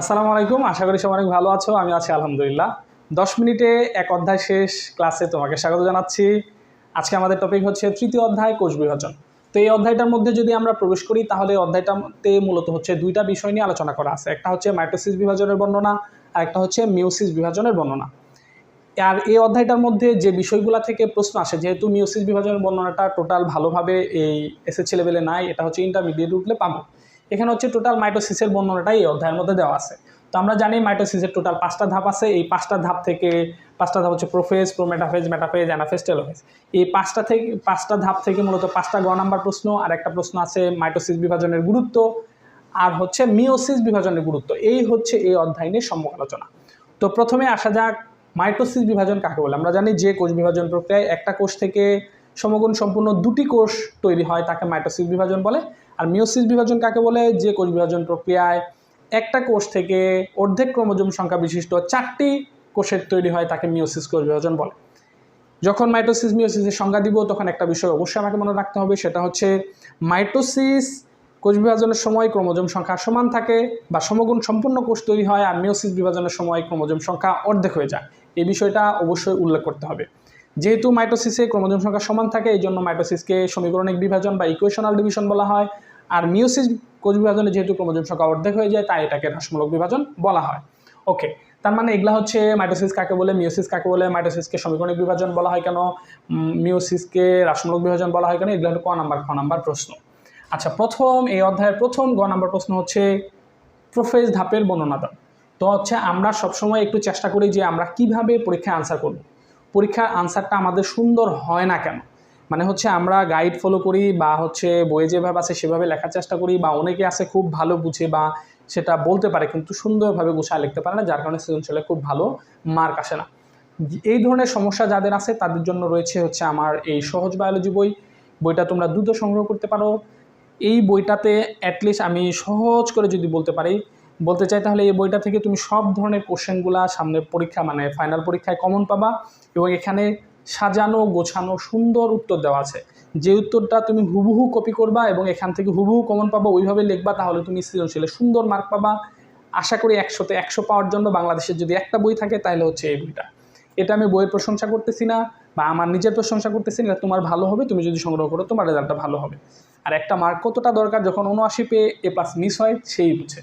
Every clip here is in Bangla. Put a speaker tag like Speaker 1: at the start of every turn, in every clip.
Speaker 1: আসসালামু আলাইকুম, আশা করি সবাই অনেক ভালো আছো, আমি আছি আলহামদুলিল্লাহ। দশ মিনিটে এক অধ্যায় শেষ ক্লাসে তোমাকে স্বাগত জানাচ্ছি। আজকে আমাদের টপিক হচ্ছে তৃতীয় অধ্যায়, কোষ বিভাজন। তো এই অধ্যায়টার মধ্যে যদি আমরা প্রবেশ করি, তাহলে অধ্যায়টাতে মূলত হচ্ছে দুইটা বিষয় নিয়ে আলোচনা করা আছে। একটা হচ্ছে মাইটোসিস বিভাজনের বর্ণনা, আর একটা হচ্ছে মিউসিস বিভাজনের বর্ণনা। আর এই অধ্যায়টার মধ্যে যে বিষয়গুলো থেকে প্রশ্ন আসে, যেহেতু মিউসিস বিভাজনের বর্ণনাটা টোটাল ভালোভাবে এই এসএসসি লেভেলে নাই, এটা হচ্ছে ইন্টারমিডিয়েট উঠলে পাবো। এখানে হচ্ছে টোটাল মাইটোসিসের বর্ণনাটাই এই অধ্যায়ের মধ্যে দেওয়া আছে। তো আমরা জানি মাইটোসিসের টোটাল পাঁচটা ধাপ আছে। এই পাঁচটা ধাপ থেকে পাঁচটা ধাপ হচ্ছে prophase prometaphase metaphase anaphase telophase এই পাঁচটা থেকে পাঁচটা ধাপ থেকে মূলত পাঁচটা গ নাম্বার প্রশ্ন, আর একটা প্রশ্ন আছে মাইটোসিস বিভাজনের গুরুত্ব, আর হচ্ছে মিওসিস বিভাজনের গুরুত্ব। এই হচ্ছে এই অধ্যায় নিয়ে আলোচনা। তো প্রথমে আসা যাক মাইটোসিস বিভাজন কাকে বলে। আমরা জানি যে কোষ বিভাজন প্রক্রিয়ায় একটা কোষ থেকে সমগুণ সম্পূর্ণ দুটি কোষ তৈরি হয়, তাকে মাইটোসিস বিভাজন বলে। আর মিওসিস বিভাজন কাকে বলে? যে কোষ বিভাজন প্রক্রিয়ায় একটা কোষ থেকে অর্ধেক ক্রোমোজোম সংখ্যা বিশিষ্ট চারটি কোষের তৈরি হয়, তাকে মিওসিস কোষ বিভাজন বলে। যখন মাইটোসিস মিওসিসের সংজ্ঞা দিব, তখন একটা বিষয় অবশ্যই আমাকে মনে রাখতে হবে, সেটা হচ্ছে মাইটোসিস কোষ বিভাজনের সময় ক্রোমোজোম সংখ্যা সমান থাকে বা সমগুণ সম্পূর্ণ কোষ তৈরি হয় আর মিওসিস বিভাজনের সময় ক্রোমোজোম সংখ্যা অর্ধেক হয়ে যায়। এই বিষয়টা অবশ্যই উল্লেখ করতে হবে। যেহেতু মাইটোসিসে ক্রোমোজোম সংখ্যা সমান থাকে এই জন্য মাইটোসিসকে সমীকরণিক বিভাজন বা ইকুয়েশনাল ডিভিশন বলা হয়। আর মিউসিস কোষ বিভাজনে যেহেতু ক্রোমোজোম সংখ্যা অর্ধেক হয়ে যায়, তাই এটাকে হ্রাসমূলক বিভাজন বলা হয়। ওকে তার মানে এগুলা হচ্ছে মাইটোসিস কাকে বলে মিউসিস কাকে বলে মাইটোসিসকে সমীকরণিক বিভাজন বলা হয় কেন মিউসিসকে রাসমূলক বিভাজন বলা হয় কেন, এগুলো হলো ক নাম্বার, খ নাম্বার প্রশ্ন। আচ্ছা প্রথম, এই অধ্যায়ের প্রথম গ নাম্বার প্রশ্ন হচ্ছে প্রোফেজ ধাপের বর্ণনা দাও। তো হচ্ছে আমরা সবসময় একটু চেষ্টা করি যে আমরা কীভাবে পরীক্ষায় আনসার করব। পরীক্ষার আনসারটা আমাদের সুন্দর হয় না কেন? মানে হচ্ছে আমরা গাইড ফলো করি বা হচ্ছে বইয়ে যেভাবে আছে সেভাবে লেখার চেষ্টা করি বা অনেকে আছে খুব ভালো বুঝে বা সেটা বলতে পারে কিন্তু সুন্দরভাবে গুছায় লিখতে পারে না, যার কারণে সৃজনশীলে খুব ভালো মার্ক আসে না। এই ধরনের সমস্যা যাদের আছে তাদের জন্য রয়েছে হচ্ছে আমার এই সহজ বায়োলজি বই। বইটা তোমরা দ্রুত সংগ্রহ করতে পারো। এই বইটাতে অ্যাটলিস্ট আমি সহজ করে যদি বলতে পারি, বলতে চাই তাহলে এই বইটা থেকে তুমি সব ধরনের কোশ্চেনগুলা সামনে পরীক্ষা মানে ফাইনাল পরীক্ষায় কমন পাবা এবং এখানে সাজানো, গোছানো, সুন্দর উত্তর দেওয়া আছে। যে উত্তরটা তুমি হুবহু কপি করবা এবং এখান থেকে হুবহু কমন পাবা, ওইভাবে লিখবা, তাহলে তুমি সৃজনশীলে সুন্দর মার্ক পাবা। আশা করি একশোতে একশো পাওয়ার জন্য বাংলাদেশের যদি একটা বই থাকে তাহলে হচ্ছে এই বইটা। এটা আমি বইয়ের প্রশংসা করতেছি না, বা আমার নিজের প্রশংসা করতেছি না তোমার ভালো হবে, তুমি যদি সংগ্রহ করো, তোমার রেজাল্টটা ভালো হবে। আর একটা মার্ক কতটা দরকার, যখন উনআশি পেয়ে এ প্লাস মিস হয়, সেই বুঝে।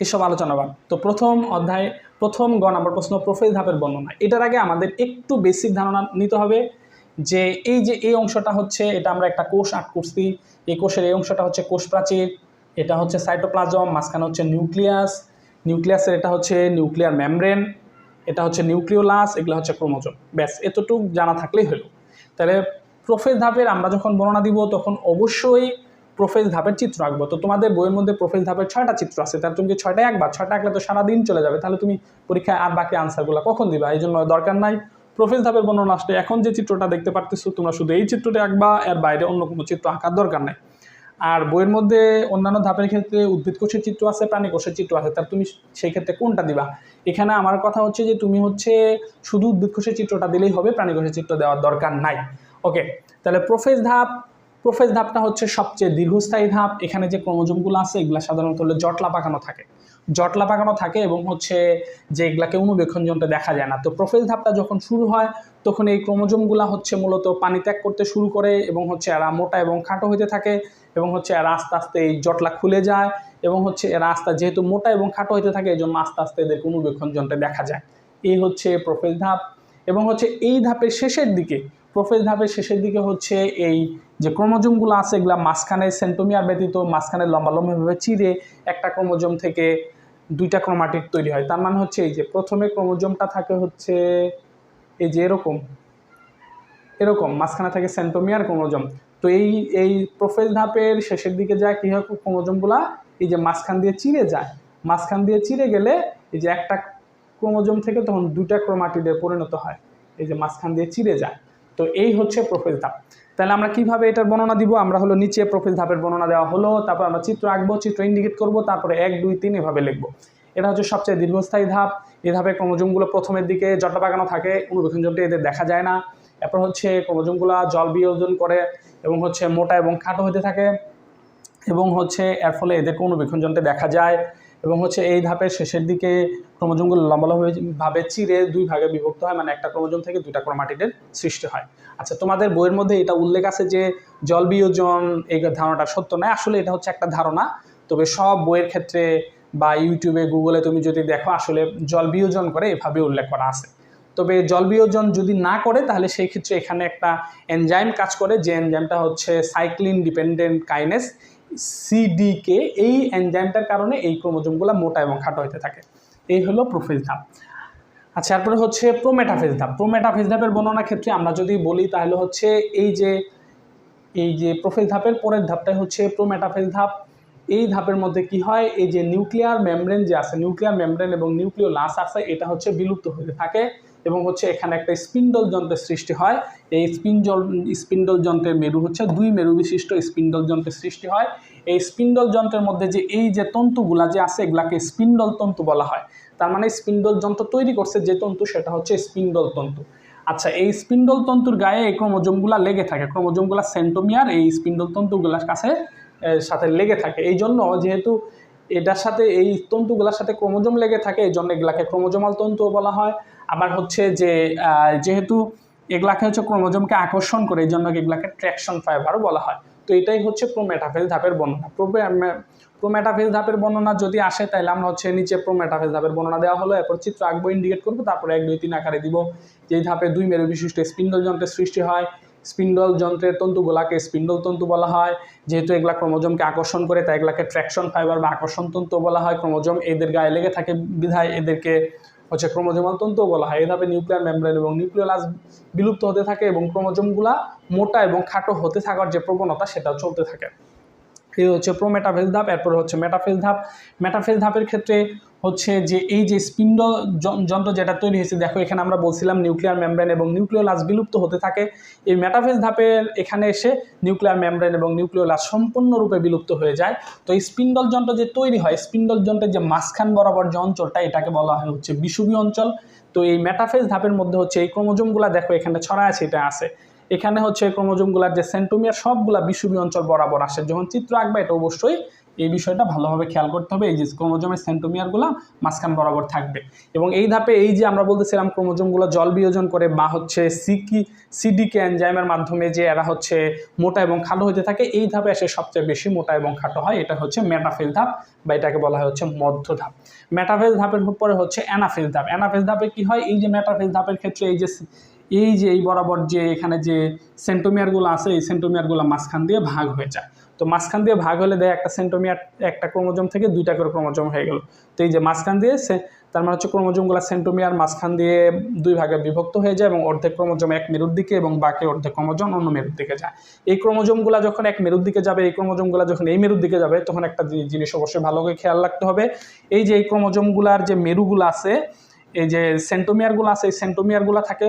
Speaker 1: এসব আলোচনা বাদ। তো প্রথম অধ্যায় প্রথম গ নাম্বার প্রশ্ন, প্রোফাইল ধাপের বর্ণনা। এটার আগে আমাদের একটু বেসিক ধারণা নিতে হবে যে এই যে এই অংশটা হচ্ছে, এটা আমরা একটা কোষ আর্ট করছি। এই কোষের এই অংশটা হচ্ছে কোষ প্রাচীর, এটা হচ্ছে সাইটোপ্লাজম মাঝখানে হচ্ছে নিউক্লিয়াস নিউক্লিয়াসের এটা হচ্ছে নিউক্লিয়ার মেমব্রেন এটা হচ্ছে নিউক্লিওলাস এগুলো হচ্ছে ক্রোমোজোম ব্যাস, এতটুকু জানা থাকলেই হলো। তাহলে প্রোফেজ ধাপের আমরা যখন বর্ণনা দিব, তখন অবশ্যই প্রোফেজ ধাপের চিত্র আঁকবো। তো তোমাদের বইয়ের মধ্যে প্রোফেজ ধাপের ছয়টা চিত্র আছে তাহলে তুমি ছয়টা একবার ছয়টা আঁকলে তো সারাদিন চলে যাবে। তাহলে তুমি পরীক্ষায় আর বাকি আনসারগুলো কখন দিবা? এই জন্য দরকার নাই। প্রোফেজ ধাপের বর্ণনা আসলে এখন যে চিত্রটা দেখতে পারতেছো, তোমরা শুধু এই চিত্রটা আঁকবা, এর বাইরে অন্য কোনো চিত্র আঁকার দরকার নাই। আর বইয়ের মধ্যে অন্যান্য ধাপের ক্ষেত্রে উদ্ভিদ কোষের চিত্র আছে, প্রাণী কোষের চিত্র আছে, তার তুমি সেই ক্ষেত্রে কোনটা দিবা? এখানে আমার কথা হচ্ছে যে তুমি হচ্ছে শুধু উদ্ভিদ কোষের চিত্রটা দিলেই হবে, প্রাণী কোষের চিত্র দেওয়ার দরকার নাই। ওকে, তাহলে প্রোফেজ ধাপ প্রোফেজ ধাপটা হচ্ছে সবচেয়ে দীর্ঘস্থায়ী ধাপ। এখানে যে ক্রোমোজোমগুলো আছে, এগুলো সাধারণত হলো জটলা পাকানো থাকে। জটলা পাকানো থাকে এবং হচ্ছে যে এগুলাকে অনুবেক্ষণ যন্ত্রে দেখা যায় না। তো প্রোফেজ ধাপটা যখন শুরু হয়, তখন এই ক্রোমোজোমগুলো হচ্ছে মূলত পানি ত্যাগ করতে শুরু করে এবং হচ্ছে এরা মোটা এবং খাটো হতে থাকে এবং হচ্ছে এরা আস্তে আস্তে এই জটলা খুলে যায় এবং হচ্ছে এরা আস্তে যেহেতু মোটা এবং খাটো হতে থাকে এই জন্য আস্তে আস্তে এদের অনুবেক্ষণ যন্ত্রে দেখা যায়। এই হচ্ছে প্রোফেজ ধাপ এবং হচ্ছে এই ধাপের শেষের দিকে প্রোফেজ ধাপের শেষের দিকে হচ্ছে এই যে ক্রোমোজোমগুলো আছে, এগুলা মাঝখানে সেন্টোমিয়ার ব্যতীত মাঝখানে লম্বা লম্বাভাবে চিরে একটা ক্রোমোজোম থেকে দুইটা ক্রোমাটিড তৈরি হয়। তার মানে হচ্ছে এই যে প্রথমে ক্রোমোজোমটা থাকে হচ্ছে এই যে এরকম এরকম মাঝখানে থাকে সেন্টোমিয়ার ক্রোমোজোম। তো এই এই প্রোফেজ ধাপের শেষের দিকে যায়, কী হয়? ক্রোমোজোমগুলা এই যে মাঝখান দিয়ে চিরে যায়। মাঝখান দিয়ে চিরে গেলে এই যে একটা ক্রোমোজোম থেকে তখন দুইটা ক্রোমাটিডে পরিণত হয়। এই যে মাঝখান দিয়ে চিরে যায়। তো এই হচ্ছে প্রোফেজ ধাপ। তাহলে আমরা কীভাবে এটার বর্ণনা দিব? আমরা হলো নিচে প্রোফেজ ধাপের বর্ণনা দেওয়া হলো, তারপর আমরা চিত্র আঁকবো, চিত্র ইন্ডিকেট করব, তারপরে এক, দুই, তিন এভাবে লিখব। এটা হচ্ছে সবচেয়ে দীর্ঘস্থায়ী ধাপ। এই ধাপে ক্রোমোজোমগুলো প্রথমের দিকে জটটা পাকানো থাকে অনুবেক্ষণ যন্ত্রে এদের দেখা যায় না। এরপর হচ্ছে ক্রোমোজোমগুলো জল বিয়োজন করে এবং হচ্ছে মোটা এবং খাটো হতে থাকে এবং হচ্ছে এর ফলে এদের অনুবেক্ষণ যন্ত্রে দেখা যায়। এবং হচ্ছে এই ধাপের শেষের দিকে ক্রোমোজোমগুলো লম্বালম্বভাবে চিরে দুই ভাগে বিভক্ত হয় মানে একটা ক্রোমোজোম থেকে দুইটা ক্রোমাটিডের সৃষ্টি হয়। আচ্ছা তোমাদের বইয়ের মধ্যে এটা উল্লেখ আছে যে জল বিয়োজন এই ধারণাটা সত্য নয়, আসলে এটা হচ্ছে একটা ধারণা। তবে সব বইয়ের ক্ষেত্রে বা ইউটিউবে, গুগলে তুমি যদি দেখো, আসলে জল বিয়োজন করে এভাবে উল্লেখ করা আছে। তবে জল বিয়োজন যদি না করে, তাহলে সেই ক্ষেত্রে এখানে একটা এনজাইম কাজ করে, যে এনজাইমটা হচ্ছে সাইক্লিন ডিপেন্ডেন্ট কাইনেস সিডিকে এই এনজাইমটার কারণে এই ক্রোমোজোমগুলো মোটা এবং খাটো হতে থাকে। এই হলো প্রোফেজ ধাপ। আচ্ছা তারপরে হচ্ছে প্রোমেটাফেজ ধাপ। প্রোমেটাফেজ ধাপের বর্ণনার ক্ষেত্রে আমরা যদি বলি, তাহলে হচ্ছে এই যে এই যে প্রোফেজ ধাপের পরের ধাপটাই হচ্ছে প্রোমেটাফেজ ধাপ। এই ধাপের মধ্যে কি হয়? এই যে নিউক্লিয়ার মেমব্রেন যে আছে নিউক্লিয়ার মেমব্রেন এবং নিউক্লিয় লাস আছে, এটা হচ্ছে বিলুপ্ত হতে থাকে। এবং হচ্ছে এখানে একটা স্পিন্ডল যন্ত্রের সৃষ্টি হয়। এই স্পিন্ডল স্পিন্ডল যন্ত্রের মেরু হচ্ছে দুই মেরু বিশিষ্ট স্পিন্ডল যন্ত্রের সৃষ্টি হয়। এই স্পিন্ডল যন্ত্রের মধ্যে যে এই যে তন্তুগুলা যে আছে, এগুলাকে স্পিন্ডল তন্তু বলা হয়। তার মানে স্পিন্ডল যন্ত্র তৈরি করছে যে তন্তু, সেটা হচ্ছে স্পিন্ডল তন্তু। আচ্ছা এই স্পিন্ডল তন্তুর গায়ে এই ক্রোমোজোমগুলা লেগে থাকে। ক্রোমোজোমগুলা সেন্টোমিয়ার, এই স্পিন্ডল তন্তুগুলার কাছে সাথে লেগে থাকে। এই জন্য যেহেতু এটার সাথে এই তন্তুগুলার সাথে ক্রোমোজোম লেগে থাকে, এই জন্য এগুলাকে ক্রোমোজোমাল তন্তুও বলা হয়। আবার হচ্ছে যে যেহেতু এগুলাকে হচ্ছে ক্রোমোজোমকে আকর্ষণ করে, এই জন্য এগুলাকে ট্র্যাকশন ফাইবারও বলা হয়। তো এটাই হচ্ছে প্রোমেটাফেজ ধাপের বর্ণনা। প্রোমেটাফেজ ধাপের বর্ণনা যদি আসে তাহলে আমরা হচ্ছে নিচে প্রোমেটাফেজ ধাপের বর্ণনা দেওয়া হলো। এরপর চিত্র আঁকবো ইন্ডিকেট করব, তারপরে এক, দুই, তিন আকারে দিব। যেই ধাপে দুই মেরু বিশিষ্ট স্পিন্ডল যন্ত্রের সৃষ্টি হয়, স্পিন্ডল যন্ত্রের তন্তুগুলাকে স্পিন্ডল তন্তু বলা হয়। যেহেতু এগুলা ক্রোমোজোমকে আকর্ষণ করে, তাই এগুলাকে ট্র্যাকশন ফাইবার বা আকর্ষণ তন্তু বলা হয়। ক্রোমোজোম এদের গায়ে লেগে থাকে, বিধায় এদেরকে হচ্ছে ক্রোমোজোমাল তন্তু বলা হয়। এভাবে নিউক্লিয়ার মেমব্রেন এবং নিউক্লিয়ালাস বিলুপ্ত হতে থাকে এবং ক্রোমোজোমগুলা মোটা এবং খাটো হতে থাকার যে প্রবণতা, সেটাও চলতে থাকে। এই হচ্ছে প্রোমেটাফেজ ধাপ, এরপরে হচ্ছে মেটাফেজ ধাপ। মেটাফেজ ধাপের ক্ষেত্রে হচ্ছে যে এই যে স্পিন্ড যন্ত্র যেটা তৈরি হয়েছে, দেখো এখানে আমরা বলছিলাম নিউক্লিয়ার মেমব্রেন এবং নিউক্লিওলাস বিলুপ্ত হতে থাকে। এই মেটাফেজ ধাপের এখানে এসে নিউক্লিয়ার মেমব্রেন এবং নিউক্লিওলাস সম্পূর্ণরূপে বিলুপ্ত হয়ে যায়। তো এই স্পিন্ডল যন্ত্র যে তৈরি হয়, স্পিন্ডল যন্ত্রের যে মাঝখান বরাবর যে অঞ্চলটা, এটাকে বলা হয় হচ্ছে বিষুবী অঞ্চল। তো এই মেটাফেজ ধাপের মধ্যে হচ্ছে এই ক্রোমোজোমগুলো দেখো এখানে ছড়া আছে, এটা আছে। এখানে হচ্ছে ক্রোমোজোমগুলার যে সেন্টোমিয়ার সবগুলা বিষুবী অঞ্চল বরাবর আসে। যখন চিত্র আঁকবে, এটা অবশ্যই এই বিষয়টা ভালোভাবে খেয়াল করতে হবে। এই যে ক্রোমোজোমের সেন্টোমিয়ারগুলো মাঝখান বরাবর থাকবে। এবং এই ধাপে এই যে আমরা বলতেছিলাম ক্রোমোজোমগুলো জল বিয়োজন করে বা হচ্ছে সিকি সিডিকে এনজাইমের মাধ্যমে যে এরা হচ্ছে মোটা এবং খাটো হতে থাকে, এই ধাপে এসে সবচেয়ে বেশি মোটা এবং খাটো হয়। এটা হচ্ছে মেটাফেজ ধাপ বা এটাকে বলা হয় হচ্ছে মধ্য ধাপ। মেটাফেজ ধাপের পরে হচ্ছে অ্যানাফেজ ধাপ। অ্যানাফেজ ধাপে কি হয়? এই যে মেটাফেজ ধাপের ক্ষেত্রে এই যে এই যে এই বরাবর যে এখানে যে সেন্টোমিয়ারগুলো আছে, এই সেন্টোমিয়ারগুলো মাঝখান দিয়ে ভাগ হয়ে যায়। তো মাঝখান দিয়ে ভাগ হলে দেয় একটা সেন্টোমিয়ার একটা ক্রোমোজোম থেকে দুইটা করে ক্রোমোজোম হয়ে গেল। তো এই যে মাঝখান দিয়ে সে, তার মানে হচ্ছে ক্রোমোজোমগুলো সেন্টোমিয়ার মাঝখান দিয়ে দুই ভাগে বিভক্ত হয়ে যায় এবং অর্ধেক ক্রোমোজোম এক মেরুর দিকে এবং বাকি অর্ধেক ক্রোমোজোম অন্য মেরুর দিকে যায়। এই ক্রোমোজোমগুলো যখন এক মেরুর দিকে যাবে, এই ক্রোমোজোমগুলো যখন এই মেরুর দিকে যাবে, তখন একটা জিনিস অবশ্যই ভালো করে খেয়াল রাখতে হবে। এই যে এই ক্রোমোজোমগুলার যে মেরুগুলো আছে, এই যে সেন্টোমিয়ারগুলো আছে, এই সেন্টোমিয়ারগুলো থাকে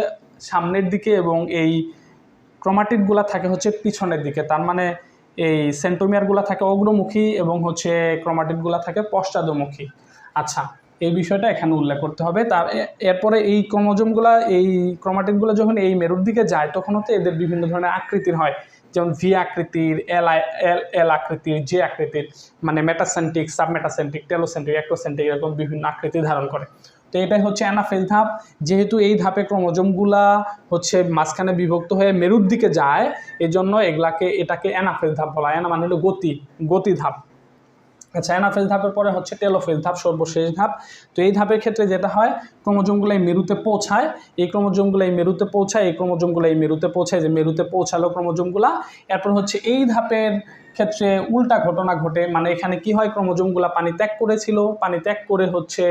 Speaker 1: সামনের দিকে এবং এই ক্রোমাটিডগুলো থাকে হচ্ছে পিছনের দিকে। তার মানে এই সেন্টোমিয়ারগুলো থাকে অগ্রমুখী এবং হচ্ছে ক্রোমাটিডগুলো থাকে পশ্চাদমুখী। আচ্ছা এই বিষয়টা এখানে উল্লেখ করতে হবে। তার এরপরে এই ক্রোমোজোমগুলো, এই ক্রোমাটিডগুলো যখন এই মেরুর দিকে যায় তখন হচ্ছে এদের বিভিন্ন ধরনের আকৃতির হয়। যেমন ভি আকৃতির এল এল এল আকৃতির জে আকৃতির মানে মেটাসেন্টিক সাবমেটাসেন্টিক টেলোসেন্টিক অ্যাক্টোসেন্টিক এরকম বিভিন্ন আকৃতি ধারণ করে। তো এটাই হচ্ছে অ্যানাফেজ ধাপ। যেহেতু এই ধাপে ক্রোমোজোমগুলা হচ্ছে মাঝখানে বিভক্ত হয়ে মেরুর দিকে যায় এই জন্য এগুলাকে এটাকে অ্যানাফেজ ধাপ বলা হয়। মানে হলো গতি গতি ধাপ। আচ্ছা অ্যানাফেজ ধাপের পরে হচ্ছে টেলোফেজ ধাপ, সর্বশেষ ধাপ। তো এই ধাপের ক্ষেত্রে যেটা হয়, ক্রোমোজোমগুলো এই মেরুতে পৌঁছায়। এই ক্রোমোজোমগুলো এই মেরুতে পৌঁছায়, এই ক্রোমোজোমগুলো এই মেরুতে পৌঁছায়। যে মেরুতে পৌঁছালো ক্রোমোজোমগুলা, এরপর হচ্ছে এই ধাপের ক্ষেত্রে উল্টা ঘটনা ঘটে। মানে এখানে কি হয়, ক্রোমোজোমগুলা পানি ত্যাগ করেছিল। পানি ত্যাগ করে হচ্ছে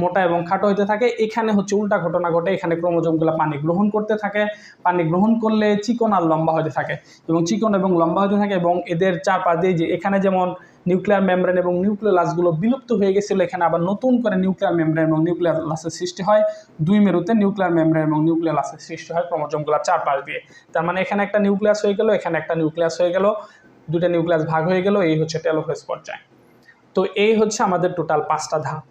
Speaker 1: মোটা এবং খাটো হইতে থাকে। এখানে হচ্ছে উল্টা ঘটনা ঘটে। এখানে ক্রোমোজোমগুলো পানি গ্রহণ করতে থাকে। পানি গ্রহণ করলে চিকন আর লম্বা হতে থাকে এবং চিকন এবং লম্বা হতে থাকে এবং এদের চারপাশ দিয়ে যে এখানে যেমন নিউক্লিয়ার মেমব্রেন এবং নিউক্লিয়ালাসগুলো বিলুপ্ত হয়ে গেছিল, এখানে আবার নতুন করে নিউক্লিয়ার মেমব্রেন এবং নিউক্লিয়ার লাসের সৃষ্টি হয়। দুই মেরুতে নিউক্লিয়ার মেমব্রেন এবং নিউক্লিয়ার লাসের সৃষ্টি হয় ক্রোমোজোমগুলো চারপাশ দিয়ে। তার মানে এখানে একটা নিউক্লিয়াস হয়ে গেল, এখানে একটা নিউক্লিয়াস হয়ে গেল। দুটা নিউক্লিয়াস ভাগ হয়ে গেল, এই হচ্ছে টেলোফেজ পর্যায়। তো এই হচ্ছে আমাদের টোটাল পাঁচটা ধাপ।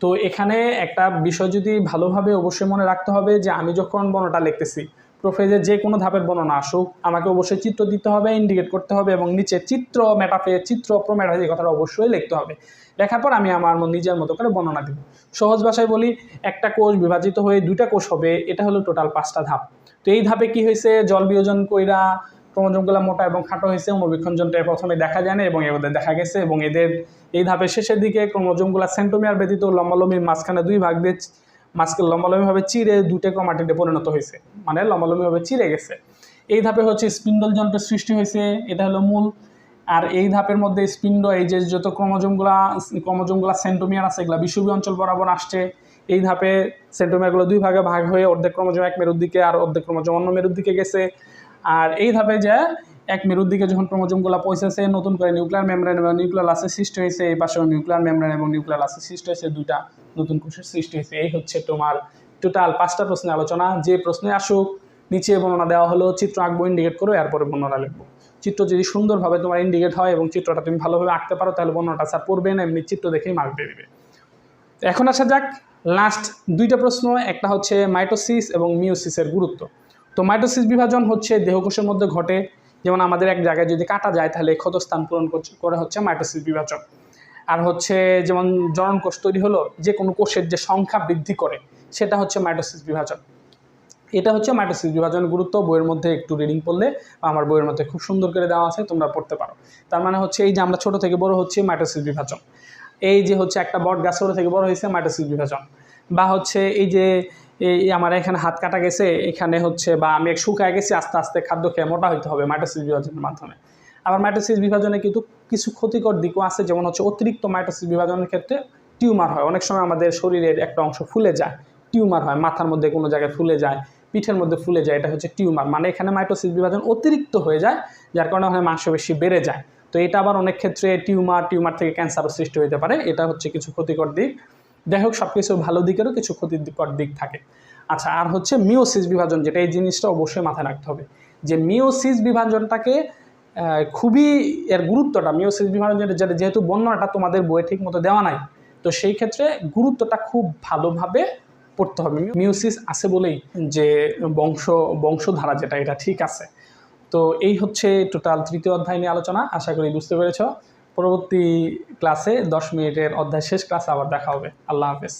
Speaker 1: তো এখানে একটা বিষয় যদি ভালোভাবে অবশ্যই মনে রাখতে হবে যে আমি যখন বর্ণটা লিখতেছি প্রোফেজের যে কোনো ধাপের বর্ণনা আসুক, আমাকে অবশ্যই চিত্র দিতে হবে ইন্ডিকেট করতে হবে এবং নিচে চিত্র মেটাফে চিত্র প্রমেটাফে এই কথাটা অবশ্যই লিখতে হবে। লেখার পর আমি আমার নিজের মতো করে বর্ণনা দিব। সহজ ভাষায় বলি, একটা কোষ বিভাজিত হয়ে দুইটা কোষ হবে, এটা হলো টোটাল পাঁচটা ধাপ। তো এই ধাপে কি হয়েছে? জল বিয়োজন কইরা ক্রোমোজোমগুলো মোটা এবং খাটো হয়েছে অনুবীক্ষণ যন্ত্রে প্রথমে দেখা যায় না এবং এদের দেখা গেছে এবং এদের এই ধাপের শেষের দিকে ক্রোমোজোমগুলো সেন্টোমিয়ার ব্যতীত লম্বালম্বির মাঝখানে দুই ভাগ দিয়ে মাঝকে লম্বালম্বিভাবে চিরে দুইটা ক্রোমাটিডে পরিণত হয়েছে মানে লম্বালম্বিভাবে চিরে গেছে। এই ধাপে হচ্ছে স্পিন্ডল যন্ত্রের সৃষ্টি হয়েছে, এটা হলো মূল। আর এই ধাপের মধ্যে স্পিন্ড এই যে যত ক্রোমোজোমগুলা ক্রোমোজোমগুলা সেন্টোমিয়ার আছে, এগুলা বিষুবী অঞ্চল বরাবর আসছে। এই ধাপে সেন্টোমিয়ারগুলো দুই ভাগে ভাগ হয়ে অর্ধেক ক্রোমোজোম এক মেরুর দিকে আর অর্ধেক ক্রোমোজোম অন্য মেরুর দিকে গেছে। আর এই ধাপে যে এক মেরুর দিকে যখন ক্রোমোজোমগুলো পৌঁছেছে, নতুন করে নিউক্লিয়ার মেমব্রেন এবং নিউক্লিয়ার লাসে সৃষ্টি হয়েছে, এই পাশেও নিউক্লিয়ার মেমব্রেন এবং নিউক্লিয়ার লাসে সৃষ্টি হয়েছে, দুইটা নতুন কোষের সৃষ্টি হয়েছে। এই হচ্ছে তোমার টোটাল পাঁচটা প্রশ্নের আলোচনা। যে প্রশ্নে আসুক, নিচে বর্ণনা দেওয়া হলো, চিত্র আঁকবো ইন্ডিকেট করো, এরপরে বর্ণনা লিখব। চিত্র যদি সুন্দরভাবে তোমার ইন্ডিকেট হয় এবং চিত্রটা তুমি ভালোভাবে আঁকতে পারো, তাহলে বর্ণনাটা স্যার পড়বে না, এমনি চিত্র দেখেই মার্ক দিয়ে দিবে। এখন আসা যাক লাস্ট দুইটা প্রশ্ন, একটা হচ্ছে মাইটোসিস এবং মিওসিসের গুরুত্ব। তো মাইটোসিস বিভাজন হচ্ছে দেহকোষের মধ্যে ঘটে। যেমন আমাদের এক জায়গায় যদি কাটা যায়, তাহলে ক্ষতস্থান পূরণ করে হচ্ছে মাইটোসিস বিভাজন। আর হচ্ছে যেমন জনন কোষ তৈরি হলো, যে কোনো কোষের যে সংখ্যা বৃদ্ধি করে, সেটা হচ্ছে মাইটোসিস বিভাজন। এটা হচ্ছে মাইটোসিস বিভাজনের গুরুত্ব। বইয়ের মধ্যে একটু রিডিং পড়লে আমার বইয়ের মধ্যে খুব সুন্দর করে দেওয়া আছে, তোমরা পড়তে পারো। তার মানে হচ্ছে এই যে আমরা ছোট থেকে বড় হচ্ছে, মাইটোসিস বিভাজন। এই যে হচ্ছে একটা বট গাছ ছোট থেকে বড় হয়েছে, মাইটোসিস বিভাজন। বা হচ্ছে এই যে এই আমার এখানে হাত কাটা গেছে, এখানে হচ্ছে বা আমি শুকায় গেছি, আস্তে আস্তে খাদ্য খেয়ে মোটা হইতে হবে মাইটোসিস বিভাজনের মাধ্যমে। আবার মাইটোসিস বিভাজনে কিন্তু কিছু ক্ষতিকর দিকও আছে, যেমন হচ্ছে অতিরিক্ত মাইটোসিস বিভাজনের ক্ষেত্রে টিউমার হয়। অনেক সময় আমাদের শরীরের একটা অংশ ফুলে যায়, টিউমার হয়, মাথার মধ্যে কোনো জায়গায় ফুলে যায়, পিঠের মধ্যে ফুলে যায়, এটা হচ্ছে টিউমার। মানে এখানে মাইটোসিস বিভাজন অতিরিক্ত হয়ে যায়, যার কারণে ওখানে মাংসপেশি বেড়ে যায়। তো এটা আবার অনেক ক্ষেত্রে টিউমার টিউমার থেকে ক্যান্সারও সৃষ্টি হতে পারে, এটা হচ্ছে কিছু ক্ষতিকর দিক। যাই হোক সব কিছু ভালো দিকেরও কিছু ক্ষতিকর দিক থাকে। আচ্ছা আর হচ্ছে মিওসিস বিভাজন, যেটা এই জিনিসটা অবশ্যই মাথায় রাখতে হবে। যে মিওসিস বিভাজনটাকে খুবই এর গুরুত্বটা মিওসিস বিভাজন যেটা যেহেতু বর্ণনাটা তোমাদের বইয়ে ঠিক মতো দেওয়া নাই, তো সেই ক্ষেত্রে গুরুত্বটা খুব ভালোভাবে পড়তে হবে। মিউসিস আছে বলেই যে বংশ বংশধারা যেটা, এটা ঠিক আছে। তো এই হচ্ছে টোটাল তৃতীয় অধ্যায় নিয়ে আলোচনা। আশা করি বুঝতে পেরেছ। পরবর্তী ক্লাসে দশ মিনিটের অধ্যায় শেষ ক্লাসে আবার দেখা হবে। আল্লাহ হাফেজ।